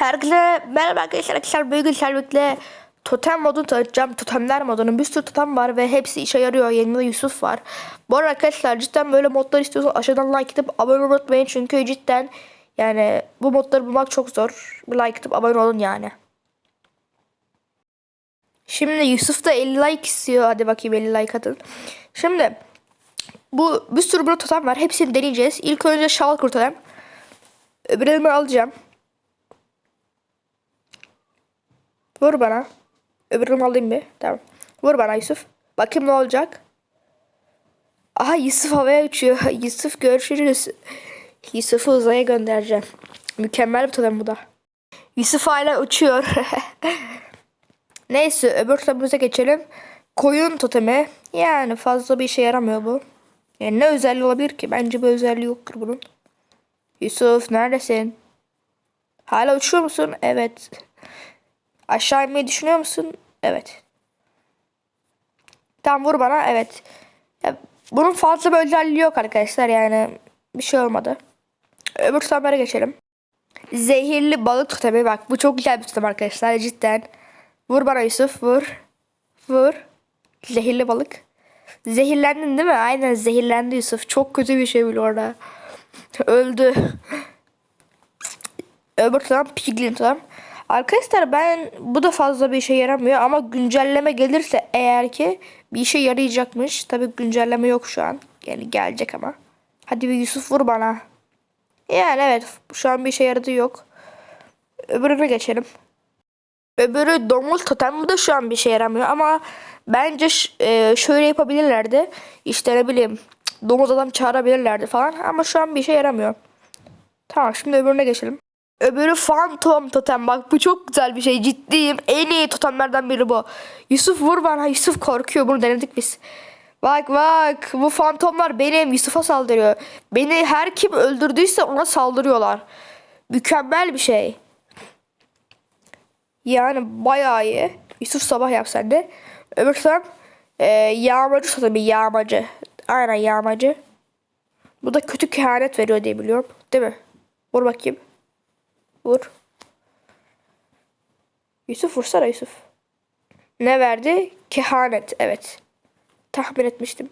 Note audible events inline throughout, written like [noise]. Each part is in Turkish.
Herkese merhaba arkadaşlar. Arkadaşlar bugün Servik'le totem modunu tanıtacağım. Totemler modunun bir sürü totem var ve hepsi işe yarıyor. Yanında Yusuf var. Bu arada arkadaşlar cidden böyle modlar istiyorsanız aşağıdan like atıp abone olmayı unutmayın. Çünkü cidden yani bu modları bulmak çok zor. Bir like atıp abone olun yani. Şimdi Yusuf da 50 like istiyor. Hadi bakayım 50 like atın. Şimdi bu bir sürü burada totem var. Hepsini deneyeceğiz. İlk önce şal kurtaralım. Öbürlerini alacağım. Vur bana. Öbürünü alayım bir. Tamam. Vur bana Yusuf. Bakayım ne olacak. Aha Yusuf havaya uçuyor. [laughs] Yusuf görüşürüz. Yusuf'u uzaya göndereceğim. Mükemmel bir totem bu da. Yusuf hala uçuyor. [laughs] Neyse öbür totemimize geçelim. Koyun totemi. Yani fazla bir işe yaramıyor bu. Yani ne özelliği olabilir ki? Bence bir özelliği yoktur bunun. Yusuf neredesin? Hala uçuyor musun? Evet. Aşağı inmeyi düşünüyor musun? Evet. Tamam vur bana. Evet. Ya, bunun fazla bir özelliği yok arkadaşlar yani. Bir şey olmadı. Öbür tutamlara geçelim. Zehirli balık totemi. Bak bu çok güzel bir tutam arkadaşlar cidden. Vur bana Yusuf vur. Vur. Zehirli balık. Zehirlendin değil mi? Aynen zehirlendi Yusuf. Çok kötü bir şey bile orada. Öldü. Öbür tutam piglin tutam. Arkadaşlar ben bu da fazla bir işe yaramıyor ama güncelleme gelirse eğer ki bir işe yarayacakmış. Tabi güncelleme yok şu an. Yani gelecek ama. Hadi bir Yusuf vur bana. Yani evet şu an bir işe yaradığı yok. Öbürüne geçelim. Öbürü domuz totem bu da şu an bir işe yaramıyor ama bence e, şöyle yapabilirlerdi. İşte ne bileyim domuz adam çağırabilirlerdi falan ama şu an bir işe yaramıyor. Tamam şimdi öbürüne geçelim. Öbürü Phantom totem. Bak bu çok güzel bir şey. Ciddiyim. En iyi totemlerden biri bu. Yusuf vur bana. Yusuf korkuyor. Bunu denedik biz. Bak bak. Bu fantomlar benim. Yusuf'a saldırıyor. Beni her kim öldürdüyse ona saldırıyorlar. Mükemmel bir şey. Yani bayağı iyi. Yusuf sabah yap sen de. Öbür totem e, yağmacı totemi. Yağmacı. Aynen yağmacı. Bu da kötü kehanet veriyor diye biliyorum. Değil mi? Vur bakayım. Vur. Yusuf vursana Yusuf. Ne verdi? Kehanet. Evet. Tahmin etmiştim.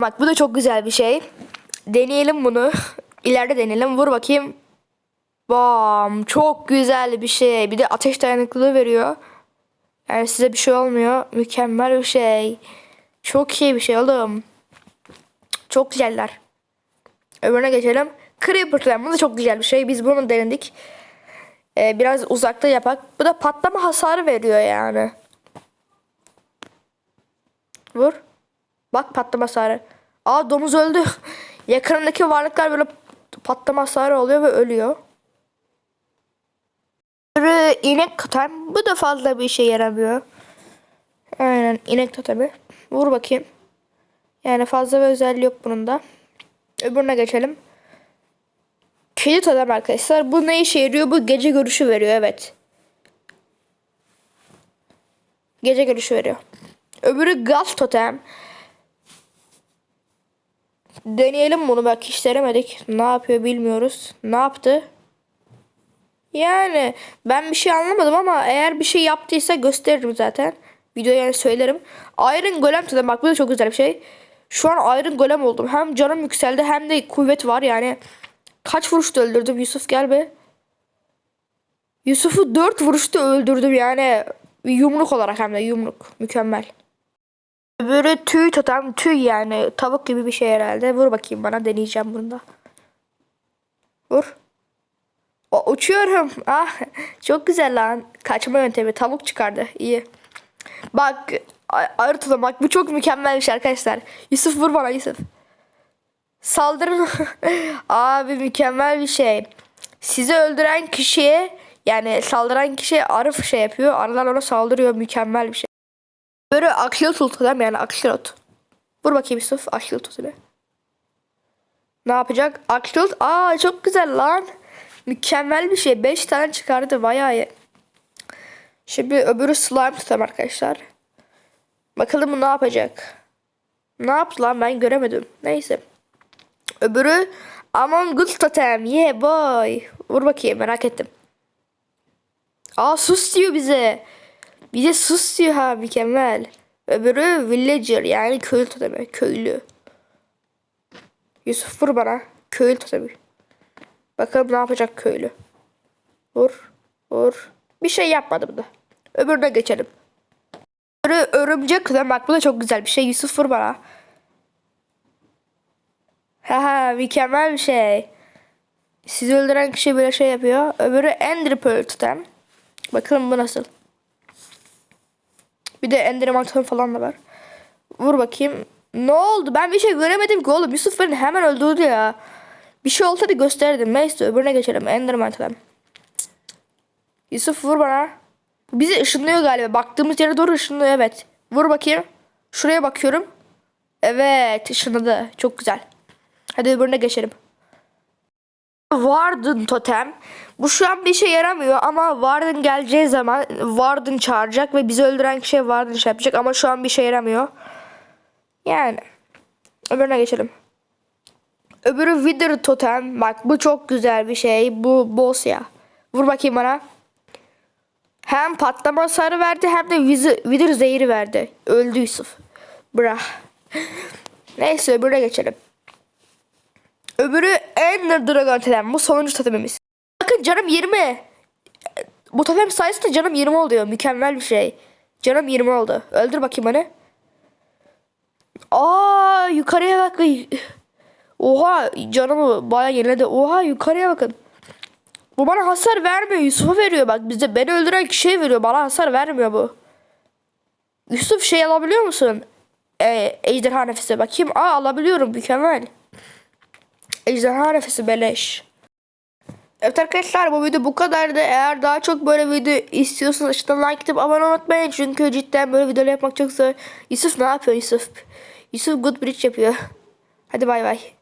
Bak bu da çok güzel bir şey. Deneyelim bunu. [laughs] İleride deneyelim. Vur bakayım. Bam. Çok güzel bir şey. Bir de ateş dayanıklılığı veriyor. Yani size bir şey olmuyor. Mükemmel bir şey. Çok iyi bir şey oğlum. Çok güzeller. Öbürüne geçelim. Creeper. Bu da çok güzel bir şey. Biz bunu denedik. Ee, biraz uzakta yapak. Bu da patlama hasarı veriyor yani. Vur. Bak patlama hasarı. Aa domuz öldü. [laughs] Yakınındaki varlıklar böyle patlama hasarı oluyor ve ölüyor. Öbürü inek totem. Bu da fazla bir işe yaramıyor. Aynen inek totemi. Vur bakayım. Yani fazla bir özelliği yok bunun da. Öbürüne geçelim. Kedi totem arkadaşlar. Bu ne işe yarıyor? Bu gece görüşü veriyor evet. Gece görüşü veriyor. Öbürü gaz totem. Deneyelim bunu bak hiç denemedik. Ne yapıyor bilmiyoruz. Ne yaptı? Yani ben bir şey anlamadım ama eğer bir şey yaptıysa gösteririm zaten. Videoya yani söylerim. Iron Golem totem bak bu da çok güzel bir şey. Şu an Iron Golem oldum. Hem canım yükseldi hem de kuvvet var yani. Kaç vuruşta öldürdüm Yusuf gel be. Yusuf'u 4 vuruşta öldürdüm yani. Yumruk olarak hem de yumruk. Mükemmel. Öbürü tüy totem tüy yani. Tavuk gibi bir şey herhalde. Vur bakayım bana deneyeceğim bunu da. Vur. O, uçuyorum. Ah çok güzel lan. Kaçma yöntemi. Tavuk çıkardı. İyi. Bak arı totem bak bu çok mükemmel bir şey arkadaşlar. Yusuf vur bana Yusuf. Saldırın. [laughs] Abi mükemmel bir şey. Sizi öldüren kişiye yani saldıran kişi arı şey yapıyor. Arılar ona saldırıyor. Mükemmel bir şey. Böyle akıllı tutalım yani akıllı Vur bakayım Yusuf akıllı tutalım. Ne yapacak? Akıllı Aa çok güzel lan. Mükemmel bir şey. 5 tane çıkardı. Bayağı iyi. Şimdi öbürü slime tutalım arkadaşlar. Bakalım bu ne yapacak. Ne yaptı lan ben göremedim. Neyse. Öbürü Among Us totem. Yeah boy. Vur bakayım merak ettim. Aa sus diyor bize. Bize sus diyor ha mükemmel. Öbürü villager yani köylü totemi. Köylü. Yusuf vur bana. Köylü totemi. Bakalım ne yapacak köylü. Vur. Vur. Bir şey yapmadı bu da. Öbürüne geçelim. Örümcek totem. Bak bu da çok güzel bir şey. Yusuf vur bana. Haha mükemmel bir şey. Sizi öldüren kişi böyle şey yapıyor. Öbürü Ender Pearl totem. Bakalım bu nasıl. Bir de Enderman totem falan da var. Vur bakayım. Ne oldu? Ben bir şey göremedim ki oğlum. Yusuf beni hemen öldürdü ya. Bir şey olsaydı gösterdim. Neyse öbürüne geçelim. Enderman totem. Yusuf vur bana. Bizi ışınlıyor galiba. Baktığımız yere doğru ışınlıyor evet. Vur bakayım. Şuraya bakıyorum. Evet ışınladı. Çok güzel. Hadi öbürüne geçelim. Warden totem. Bu şu an bir şey yaramıyor ama Warden geleceği zaman Warden çağıracak ve bizi öldüren kişiye Warden şey yapacak ama şu an bir şey yaramıyor. Yani. Öbürüne geçelim. Öbürü Wither totem. Bak bu çok güzel bir şey. Bu boss ya. Vur bakayım bana. Hem patlama hasarı verdi hem de Wither zehri verdi. Öldü Yusuf. Bra. [laughs] Neyse öbürüne geçelim. Öbürü Ender Dragon totem. Bu sonuncu totemimiz. Bakın canım 20. Bu totem sayesinde canım 20 oluyor. Mükemmel bir şey. Canım 20 oldu. Öldür bakayım beni. Aa yukarıya bak. Oha canımı baya yeniledi. Oha yukarıya bakın. Bu bana hasar vermiyor. Yusuf'a veriyor bak. Bize beni öldüren kişiye veriyor. Bana hasar vermiyor bu. Yusuf şey alabiliyor musun? Ee, ejderha nefesi. Bakayım. Aa alabiliyorum. Mükemmel. Ejderha nefesi beleş. Evet arkadaşlar bu video bu kadardı. Eğer daha çok böyle video istiyorsanız aşağıdan like atıp abone unutmayın. Çünkü cidden böyle videolar yapmak çok zor. Yusuf ne yapıyor Yusuf? Yusuf good bridge yapıyor. Hadi bay bay.